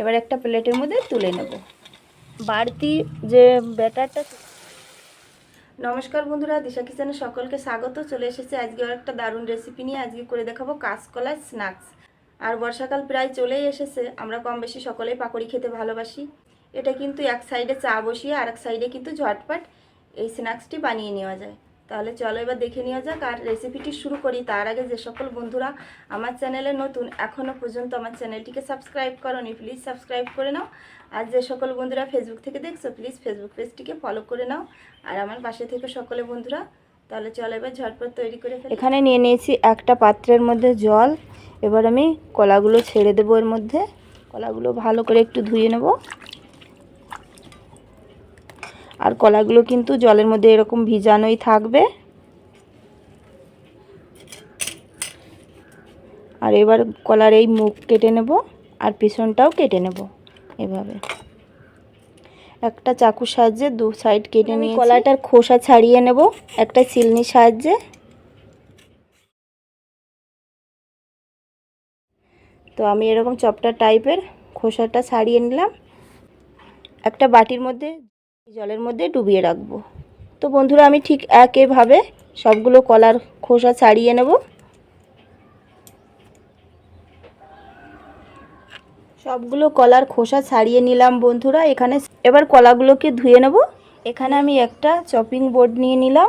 এবার একটা প্লেটের মধ্যে তুলে নেব। বাড়তি যে ব্যাটারটা নমস্কার বন্ধুরা, দিশা কিচেনে সকলকে স্বাগত। চলে এসেছে আজকে একটা দারুণ রেসিপি নিয়ে। আজকে করে দেখাবো কাঁচকলার স্ন্যাক্স আর বর্ষাকাল প্রায় চলেই এসেছে। আমরা কম বেশি সকলেই পাকড়ি খেতে ভালোবাসি। এটা কিন্তু এক সাইডে চা বসিয়ে আর এক সাইডে কিন্তু ঝটপট এই স্ন্যাক্সটি বানিয়ে নেওয়া যায়। তাহলে চলো এবার দেখে নেওয়া যাক আর রেসিপিটি শুরু করি। তার আগে যে সকল বন্ধুরা আমার চ্যানেলে নতুন এখনও পর্যন্ত আমার চ্যানেলটিকে সাবস্ক্রাইব করনি প্লিজ সাবস্ক্রাইব করে নাও। আর যে সকল বন্ধুরা ফেসবুক থেকে দেখছ প্লিজ ফেসবুক পেজটিকে ফলো করে নাও। আর আমার পাশে থেকে সকলে বন্ধুরা, তাহলে চলো এবার ঝটপট তৈরি করে এখানে নিয়ে নিয়েছি একটা পাত্রের মধ্যে জল। এবার আমি কলাগুলো ছেড়ে দেবো এর মধ্যে। কলাগুলো ভালো করে একটু ধুয়ে নেব। আর কলাগুলো কিন্তু জলের মধ্যে এরকম ভিজানোই থাকবে। আর এবার কলার এই মুখ কেটে নেব আর পিছনটাও কেটে নেব এভাবে। একটা চাকুর সাহায্যে দু সাইড কেটে নিয়ে কলাটার খোসা ছাড়িয়ে নেব একটা চিলনির সাহায্যে। তো আমি এরকম চপটা টাইপের খোসাটা ছাড়িয়ে নিলাম। একটা বাটির মধ্যে জলের মধ্যে ডুবিয়ে রাখব। তো বন্ধুরা, আমি ঠিক একইভাবে সবগুলো কলার খোসা ছাড়িয়ে নেব। সবগুলো কলার খোসা ছাড়িয়ে নিলাম বন্ধুরা, এখানে এবার কলাগুলোকে ধুয়ে নেব। এখানে আমি একটা চপিং বোর্ড নিয়ে নিলাম।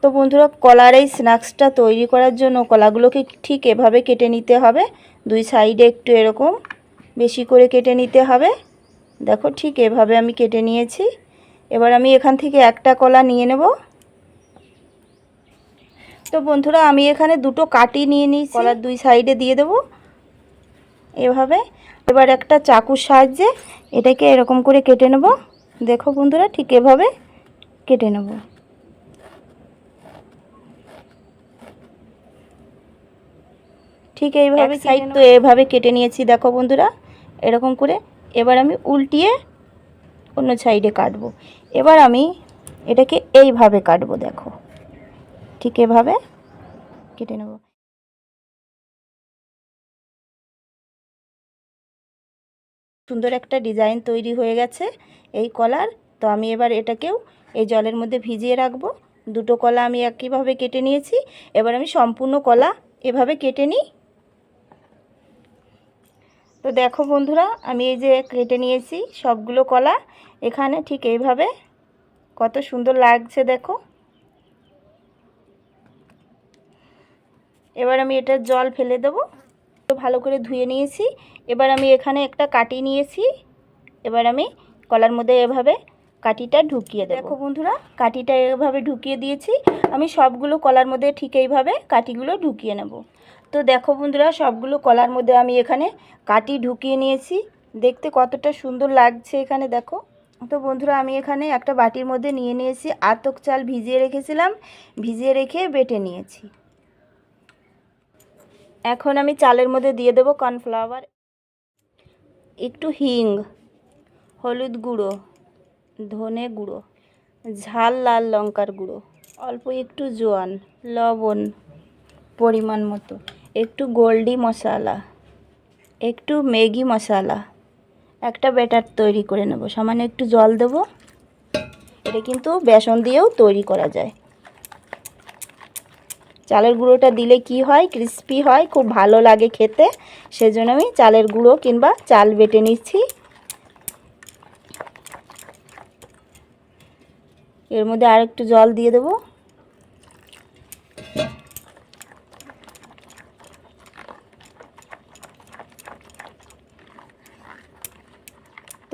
তো বন্ধুরা, কলার এই স্ন্যাক্সটা তৈরি করার জন্য কলাগুলোকে ঠিক এভাবে কেটে নিতে হবে। দুই সাইডে একটু এরকম বেশি করে কেটে নিতে হবে। দেখো, ঠিক এভাবে আমি কেটে নিয়েছি। এবার আমি এখান থেকে একটা কলা নিয়ে নেব। তো বন্ধুরা আমি এখানে দুটো কাটি নিয়ে নিই কলার দুই সাইডে দিয়ে দেব। এভাবে। এবার একটা চাকুর সাহায্যে এটাকে এরকম করে কেটে নেব। দেখো বন্ধুরা ঠিক এভাবে কেটে নেব। ঠিক এইভাবে সাইড তো এভাবে কেটে নিয়েছি দেখো বন্ধুরা এরকম করে। এবার আমি উল্টিয়ে অন্য সাইডে কাটবো। এবার আমি এটাকে এইভাবে কাটবো, দেখো। ঠিক এভাবে কেটে নেব। সুন্দর একটা ডিজাইন তৈরি হয়ে গেছে এই কলার। তো আমি এবার এটাকেও এই জলের মধ্যে ভিজিয়ে রাখব। দুটো কলা আমি একইভাবে কেটে নিয়েছি। এবার আমি সম্পূর্ণ কলা এভাবে কেটে নিই। তো দেখো বন্ধুরা, আমি এই যে কেটে নিয়েছি সবগুলো কলা। এখানে ঠিক এইভাবে কত সুন্দর লাগছে দেখো। এবার আমি এটার জল ফেলে দেবো। ভালো করে ধুয়ে নিয়েছি। এবার আমি এখানে একটা কাটি নিয়েছি। এবার আমি কলার মধ্যে এভাবে কাটিটা ঢুকিয়ে দেবো। দেখো বন্ধুরা, কাটিটা এভাবে ঢুকিয়ে দিয়েছি। আমি সবগুলো কলার মধ্যে ঠিক এইভাবে কাটিগুলো ঢুকিয়ে নেব। তো দেখো বন্ধুরা, সবগুলো কলার মধ্যে আমি এখানে কাটি ঢুকিয়ে নিয়েছি। দেখতে কতটা সুন্দর লাগছে এখানে, দেখো। তো বন্ধুরা, আমি এখানে একটা বাটির মধ্যে নিয়ে নিয়েছি, আতক চাল ভিজিয়ে রেখেছিলাম, ভিজিয়ে রেখে বেটে নিয়েছি। এখন আমি চালের মধ্যে দিয়ে দেবো কর্নফ্লাওয়ার, একটু হিং, হলুদ গুঁড়ো, ধনে গুঁড়ো, ঝাল লাল লঙ্কার গুঁড়ো, অল্প একটু জোয়ান, লবণ, পরিমাণ মতো। একটু গোল্ডি মশলা, একটু ম্যাগি মশলা, একটা ব্যাটার তৈরি করে নেব। সামান্য একটু জল দেব। এটা কিন্তু বেসন দিয়েও তৈরি করা যায়। চালের গুঁড়োটা দিলে কি হয়? ক্রিস্পি হয়, খুব ভালো লাগে খেতে। সেজন্য আমি চালের গুঁড়ো কিংবা চাল বেটে নিচ্ছি। এর মধ্যে আর একটু জল দিয়ে দেবো।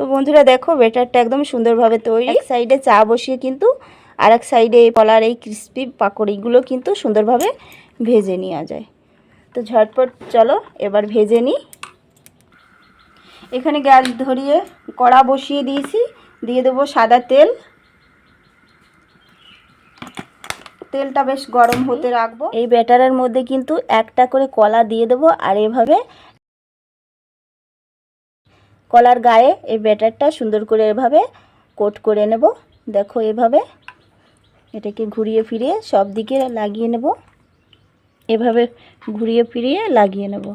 তো বন্ধুরা দেখো বেটারটা একদম সুন্দরভাবে তৈরি। এক সাইডে চা বসিয়ে কিন্তু আর এক সাইডে এই কলার এই ক্রিস্পি পাকড়িগুলো কিন্তু সুন্দরভাবে ভেজে নেওয়া যায়। তো ঝটপট চলো এবার ভেজে নিই। এখানে গ্যাস ধরিয়ে কড়া বসিয়ে দিয়েছি। দিয়ে দেবো সাদা তেল। তেলটা বেশ গরম হতে রাখব। এই ব্যাটারের মধ্যে কিন্তু একটা করে কলা দিয়ে দেবো আর এভাবে কলার গায়ে এই ব্যাটারটা সুন্দর করে এভাবে কোট করে নেব। দেখো এভাবে এটাকে ঘুরিয়ে ফিরিয়ে সব দিকে লাগিয়ে নেব। এভাবে ঘুরিয়ে ফিরিয়ে লাগিয়ে নেব।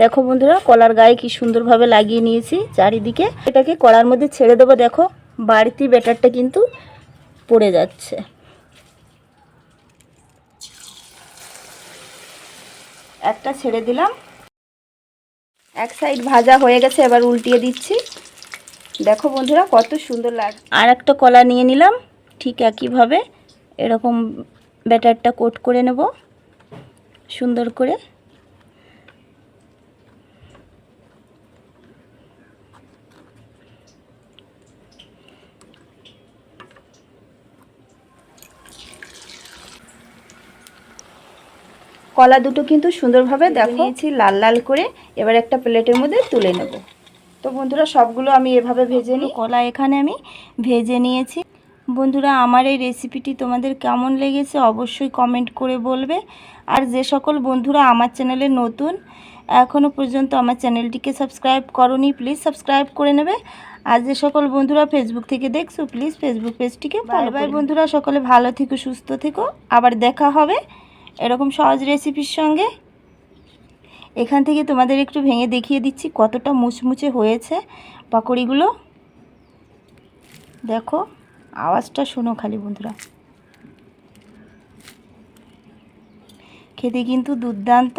দেখো বন্ধুরা, কলার গায়ে কি সুন্দরভাবে লাগিয়ে নিয়েছি চারিদিকে। এটাকে কলার মধ্যে ছেড়ে দেবো, দেখো, বাড়তি ব্যাটারটা কিন্তু পড়ে যাচ্ছে। একটা ছেড়ে দিলাম। এক সাইড ভাজা হয়ে গেছে, এবার উল্টিয়ে দিচ্ছি। দেখো বন্ধুরা, কত সুন্দর লাগ আর একটা কলা নিয়ে নিলাম, ঠিক একইভাবে এরকম ব্যাটারটা কোট করে নেব, সুন্দর করে। কলা দুটো কিন্তু সুন্দরভাবে দেখো। নিয়েছি লাল লাল করে। এবার একটা প্লেটের মধ্যে তুলে নেব। তো বন্ধুরা সবগুলো আমি এভাবে ভেজে নিই। কলা এখানে আমি ভেজে নিয়েছি। বন্ধুরা আমার এই রেসিপিটি তোমাদের কেমন লেগেছে অবশ্যই কমেন্ট করে বলবে। আর যে সকল বন্ধুরা আমার চ্যানেলে নতুন এখনও পর্যন্ত আমার চ্যানেলটিকে সাবস্ক্রাইব করনি প্লিজ সাবস্ক্রাইব করে নেবে। আর যে সকল বন্ধুরা ফেসবুক থেকে দেখছ প্লিজ ফেসবুক পেজটিকে বাই বাই বন্ধুরা। সকলে ভালো থেকো সুস্থ থেকো। আবার দেখা হবে। এরকম সহজ রেসিপির সঙ্গে এখান থেকে তোমাদের একটু ভেঙে দেখিয়ে দিচ্ছি কতটা মুচমুচে হয়েছে পাকড়িগুলো। দেখো, আওয়াজটা শোনো খালি বন্ধুরা। খেতে কিন্তু দুর্দান্ত।